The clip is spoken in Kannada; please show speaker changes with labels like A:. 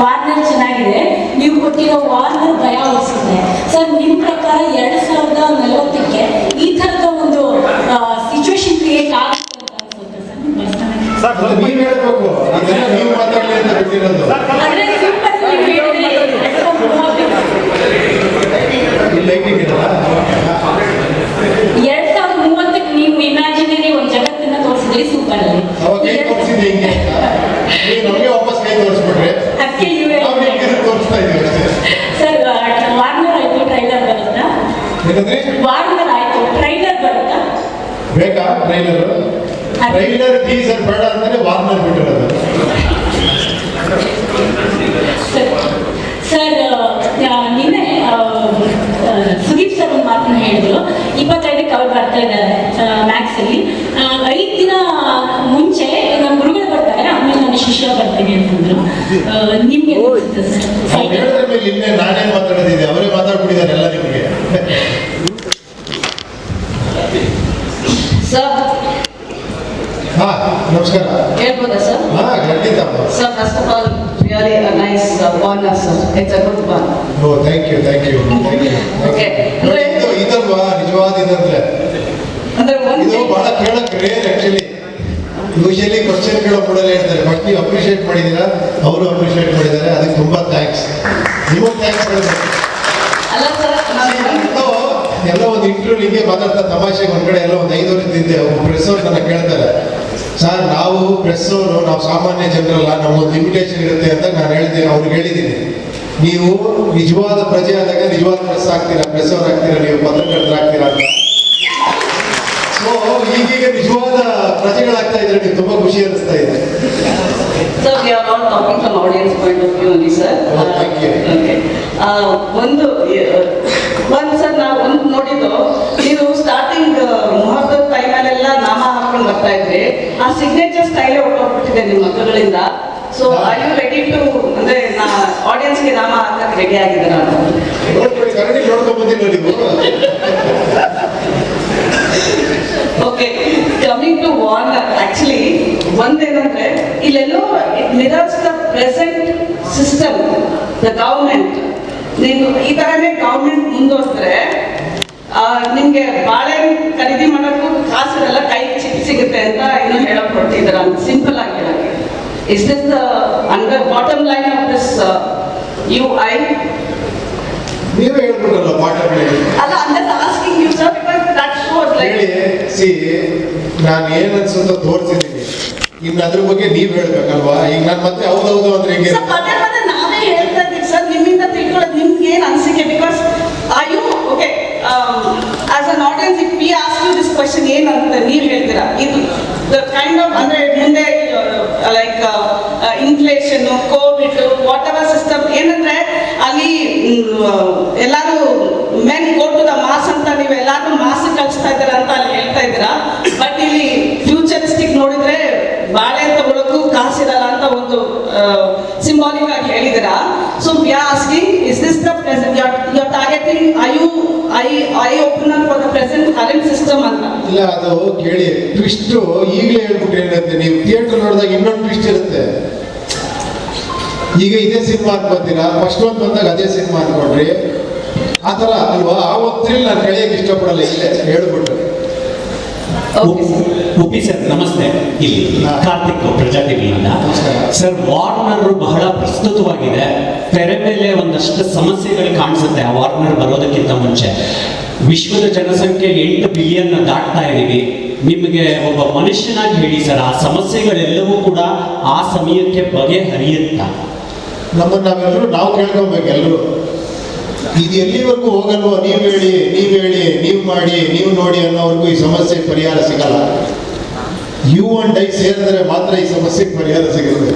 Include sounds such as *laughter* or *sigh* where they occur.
A: ವಾರ್ನರ್ ಚೆನ್ನಾಗಿದೆ. ನೀವು ಕೊಟ್ಟಿರೋ ವಾರ್ನರ್ ಭಯ ಉಳಿಸುತ್ತೆ ಸರ್ ನಿಮ್ಮ ಪ್ರಕಾರ ಎರಡ್ ಸಾವಿರದ ನಲವತ್ತಕ್ಕೆ ಈ ತರದ ಒಂದು ಸಿಚುವೇಶನ್ ಕ್ರಿಯೇಟ್ ಆಗುತ್ತೆ ಅಂತ ಅನ್ಸುತ್ತೆ ಸರ್
B: ನೀವು ಮಾತಾಡ್ಲಿ ಅಂತ ಬಿಟ್ಟಿರೋದು
A: ಆದ್ರೆ simple ಆಗಿ ನೀವು ಹೇಳಿದ್ರಿ, ಎರಡ್ ಸಾವಿರದ ಮೂವತ್ತಕ್ಕೆ-
B: ಇಲ್ಲಿ ಲೈಟಿಂಗ್ ಇದಲ್ಲ
A: ಎರಡ್ ಸಾವಿರದ ಮೂವತ್ತಕ್ಕೆ ನೀವು ಇಮ್ಯಾಜಿನರಿ ಒಂದು ಜಗತ್ತನ್ನ ತೋರಿಸಿದ್ರಿ ಸೂಪರ್ ಅಲ್ಲಿ
B: ಅವಾಗ ಕೈ ತೋರಿಸಿದ್ದೆ ಹಿಂಗೆ ಅಂತ. ಈಗ ನಮಗೆ ವಾಪಸ್ ಕೈ ತೋರಿಸ್ಬಿಟ್ರೆ
A: ಅದಕ್ಕೆ ಇವೇ
B: ನಾವು ನಿಮ್ಗೆ ಇದನ್ನ ತೋರಿಸ್ತಾ ಇದೀವಿ ಅಷ್ಟೇ
A: ಸರ್ ವಾರ್ನರ್ ಆಯ್ತು ಟ್ರೈಲರ್ ಬರುತ್ತಾ
B: ಏನಂದ್ರೆ
A: ವಾರ್ನರ್ ಆಯ್ತು ಟ್ರೈಲರ್ ಬರುತ್ತಾ
B: ಬೇಕಾ ಟ್ರೈಲರ್ ಟ್ರೈಲರ್ ಟೀಸರ್ ಬೇಡ ಅಂದ್ರೆ ವಾರ್ನರ್ ಬಿಟ್ಟಿರೋದು.
A: ಸರ್ ಆ, ನಿನ್ನೆ ಸುದೀಪ್ ಸರ್ ಒಂದು ಮಾತನ್ನ ಹೇಳಿದ್ರು. ಇಪ್ಪತ್ತೈದಕ್ಕೆ ಅವ್ರು ಬರ್ತಾ ಇದೆ ಮ್ಯಾಕ್ಸ್ ಅಲ್ಲಿ. ಐದು ದಿನ ಮುಂಚೆ ನಮ್ಮ ಗುರುಗಳು ಬರ್ತಾರೆ ಆಮೇಲೆ ನಾನು ಶಿಷ್ಯ ಬರ್ತೀನಿ ಅಂತಂದ್ರು. ನಿಮ್ಗೆ
B: ಅವ್ರು ಮೇಲೆ ಇನ್ನೇ ನಾನೇ ಮಾತಾಡೋದಿದೆ ಅವರೇ ಮಾತಾಡ್ಬಿಟ್ಟಿದ್ದಾರೆ ಎಲ್ಲ ನಿಮಗೆ.
C: ಸರ್.
B: ಹಾ ನಮಸ್ಕಾರ.
C: ಹೇಳ್ಬೋದಾ ಸರ್?
B: ಹಾ ಖಂಡಿತ.
C: Sir first of all really a nice bun sir it's a good bun
B: oh thank you thank you thank you. ನೋಡಿ ಇದು ಇದಲ್ವಾ? ನಿಜವಾದ ಇದಂದ್ರೆ
C: ಅಂದ್ರೆ
B: ಇದು ಬಹಳ ಕೇಳಕ್ ರೇರ್ ಆಕ್ಚುಲಿ ಯೂಶಲಿ ಕ್ವಶನ್ ಕೇಳೋ ಕೂಡ ಹೇಳ್ತಾರೆ. ಬಟ್ ನೀವು ಅಪ್ರಿಷಿಯೇಟ್ ಮಾಡಿದ್ದೀರಾ? ಅವರು ಅಪ್ರಿಷಿಯೇಟ್ ಮಾಡಿದ್ದಾರೆ. ಅದಕ್ಕೆ ತುಂಬಾ ಥ್ಯಾಂಕ್ಸ್ ನಿಮಗೆ ಥ್ಯಾಂಕ್ಸ್ ಹೇಳಬೇಕು
C: ಅಲ್ಲ ಸರ್
B: ಎಲ್ಲೋ ಒಂದು ಇಂಟರ್ವ್ಯೂ ಹಿಂಗೆ ಮಾತಾಡ್ತಾ ತಮಾಷೆಗೆ ಒಂದ್ ಕಡೆ ಎಲ್ಲ ಒಂದು ಐದು ಒಬ್ಬ ಪ್ರೆಸ್ ಅವ್ರು ನನ್ನ ಕೇಳ್ತಾರೆ. ಸರ್ ನಾವು ಪ್ರೆಸ್ ಅವರು ನಾವು ಸಾಮಾನ್ಯ ಜನರಲ್ಲ ನಮಗೊಂದು ಲಿಮಿಟೇಷನ್ ಇರುತ್ತೆ ಅಂತ ನಾನು ಹೇಳ್ತೀನಿ ಅವ್ರಿಗೆ ಹೇಳಿದ್ದೀನಿ ನೀವು ನಿಜವಾದ ಪ್ರಜೆ ಆದಾಗ ನಿಜವಾದ ಪ್ರೆಸ್ ಆಗ್ತೀರಾ ಪ್ರೆಸ್ ಅವ್ರು ಆಗ್ತೀರಾ ನೀವು ಪತ್ರಕರ್ತರಾಗ್ತೀರಾ ಅಂತ? ಸೊ ಈಗೀಗ ನಿಜವಾದ ಪ್ರಜೆಗಳಾಗ್ತಾ ಇದ್ರೆ ನೀವು ತುಂಬಾ ಖುಷಿ ಅನಿಸ್ತಾ ಇದೆ. Oh.
C: ಓಕೆ ಒಂದು ಒಂದು ಸರ್ *laughs* ಒಂದು ನೋಡಿದ್ದು ನೀವು ಸ್ಟಾರ್ಟಿಂಗ್ ಮುಹೂರ್ತದ ಟೈಮಲ್ಲೆಲ್ಲ ನಾಮ ಹಾಕೊಂಡು ಬರ್ತಾ ಇದ್ರಿ ಆ ಸಿಗ್ನೇಚರ್ ಸ್ಟೈಲೇ ಹೊಟ್ಟೋಗ್ಬಿಟ್ಟಿದೆ ನಿಮ್ಮ ಮಕ್ಕಳಿಂದ. So I you ready to ಅಂದ್ರೆ ಆಡಿಯನ್ಸ್ಗೆ ನಾಮ ಹಾಕಕ್ಕೆ ರೆಡಿ ಆಗಿದೆ ಅಂತ.
B: ನೀವು
C: okay coming to Warner actually ಒಂದೇನಂದ್ರೆ, ಇಲ್ಲೆಲ್ಲೋ it mirrors the present system the government ನೀವು ಈ ಥರನೇ ಗವರ್ಮೆಂಟ್ ಮುಂದುವರೆದ್ರೆ ನಿಮಗೆ ಬಾಳೆಹಣ್ಣು ಖರೀದಿ ಮಾಡೋಕ್ಕೂ ಕಾಸಿರಲ್ಲ ಕೈ ಚಿಪ್ ಸಿಗುತ್ತೆ ಅಂತ ಇನ್ನೂ ಹೇಳಕ್ ಹೊರಟಿದ್ದೀರ ಸಿಂಪಲ್ ಆಗಿ ಹೇಳಕ್ಕೆ. Is this the under bottom line of this you I
B: ನೀವೇ ಹೇಳ್ಬಿಟ್ರಲ್ಲ ಲೈನ್
C: ಅಲ್ಲ under asking you sir because that shows like
B: see ನಾನು ಏನು ಅನ್ಸುತ್ತೋ ತೋರಿಸಿದ್ದೀನಿ ಇನ್ನು ಅದ್ರ ಬಗ್ಗೆ ನೀವ್ ಹೇಳ್ಬೇಕಲ್ವಾ? ಈಗ ನಾನು ಮತ್ತೆ ಹೌದೌದು ಅಂದ್ರೆ ಹಿಂಗೆ
C: ಸರ್ ಪದೇ ಪದೇ ನಾವೇ ಹೇಳ್ತಾ ಇದ್ದೀವಿ ಸರ್ ನಿಮ್ಮಿಂದ ತಿಳ್ಕೊಳ್ಳೋದು ನಿಮ್ಗೆ ಏನು ಅನಿಸಿಕೆ because I you okay as an audience if we ask you this question ಏನಂತ ನೀವು ಹೇಳ್ತೀರಾ? ಇದು ದ ಕೈಂಡ್ ಆಫ್ ಅಂದ್ರೆ ಮುಂದೆ like inflation Covid whatever system ಏನಂದ್ರೆ ಅಲ್ಲಿ ಎಲ್ಲರೂ ಮೆನ್ ಕೊಟ್ಟು ಮಾಸ್ ಅಂತ ನೀವು ಎಲ್ಲಾರು ಮಾಸ್ ಕಳಿಸ್ತಾ ಇದ್ದೀರಾ ಅಂತ ಅಲ್ಲಿ ಹೇಳ್ತಾ ಇದ್ದೀರಾ? ಬಟ್ ಇಲ್ಲಿ ಫ್ಯೂಚರಿಸ್ಟಿಕ್ ನೋಡಿದ್ರೆ ಬಾಳೆ ತಗೊಳಕ್ಕೂ ಕಾಸಿರಲ್ಲ ಅಂತ ಒಂದು ಸಿಂಬಾಲಿಕ್ ಆಗಿ ಹೇಳಿದಿರಾ so we asking is this the present you are targeting I you I I opener for the present current system ಅಂತ
B: ಇಲ್ಲ ಅದು ಕೇಳಿ. ಟ್ವಿಸ್ಟ್ ಈಗಲೇ ಹೇಳ್ಬಿಟ್ಟು ಏನಂತೆ ನೀವು ಥಿಯೇಟರ್ ನೋಡಿದಾಗ ಇನ್ನೊಂದು ಟ್ವಿಸ್ಟ್ ಇರುತ್ತೆ. ಈಗ ಇದೇ ಸಿನಿಮಾ ಅನ್ಕೋತೀರಾ ಫಸ್ಟ್ ಒಂದು ಬಂದಾಗ ಅದೇ ಸಿನಿಮಾ ಅನ್ಕೊಂಡ್ರಿ ಆ ಥರ ಅಲ್ವಾ? ಆ ಹೊತ್ತಲ್ಲಿ ನಾನು ಕಳೆಯಕ್ಕೆ ಇಷ್ಟಪಡಲ್ಲ ಇಲ್ಲೇ ಹೇಳ್ಬಿಟ್ಟು
C: ಓಕೆ ಸರ್.
D: ಉಪಿ ಸರ್ ನಮಸ್ತೆ. ಇಲ್ಲಿ. ಕಾರ್ತಿಕ್
B: ಪ್ರಜಾತಿಗಳಿಂದ
D: ಸರ್ ವಾರ್ನರ್ ಬಹಳ ಪ್ರಸ್ತುತವಾಗಿದೆ. ತೆರೆ ಮೇಲೆ ಒಂದಷ್ಟು ಸಮಸ್ಯೆಗಳು ಕಾಣಿಸುತ್ತೆ ಆ ವಾರ್ನರ್ ಬರೋದಕ್ಕಿಂತ ಮುಂಚೆ. ವಿಶ್ವದ ಜನಸಂಖ್ಯೆ ಎಂಟು ಬಿಲಿಯನ್ ದಾಟ್ತಾ ಇದೀವಿ ನಿಮಗೆ ಒಬ್ಬ ಮನುಷ್ಯನಾಗಿ ಹೇಳಿ ಸರ್ ಆ ಸಮಸ್ಯೆಗಳೆಲ್ಲವೂ ಕೂಡ ಆ ಸಮಯಕ್ಕೆ ಬಗೆಹರಿಯುತ್ತಾ?
B: ನಮ್ಮನ್ನ ನಾವೆಲ್ಲರೂ ನಾವು ಕೇಳ್ಕೊಬೇಕು ಎಲ್ಲರೂ. ಇದು ಎಲ್ಲಿವರೆಗೂ ಹೋಗಲ್ವೋ ನೀವು ಹೇಳಿ ನೀವು ಹೇಳಿ ನೀವು ಮಾಡಿ ನೀವು ನೋಡಿ ಅನ್ನೋವರೆಗೂ ಈ ಸಮಸ್ಯೆ ಪರಿಹಾರ ಸಿಗಲ್ಲ. ಯು ಅಂಡ್ ಐ ಸೇರಿದ್ರೆ ಮಾತ್ರ ಈ ಸಮಸ್ಯೆಗೆ ಪರಿಹಾರ ಸಿಗುತ್ತೆ.